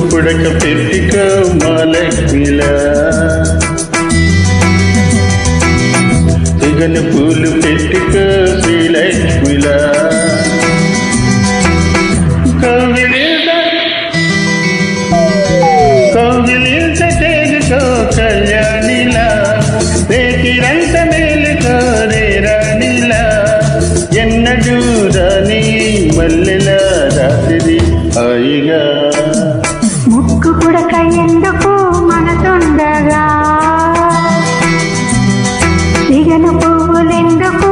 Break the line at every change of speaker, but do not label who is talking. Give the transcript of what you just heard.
పుడక పెట్టిక మా లక్ష్మిలా పూలు పెట్టిక శ్రీలక్ష్మిల. కవిలిద కవిలిద తేజుకో కళ్యాణిలా రేతిరంత మేలుకో రే రాణిలా. ఎన్నడూ రాని మల్లె చెలియను పువ్వులెందుకు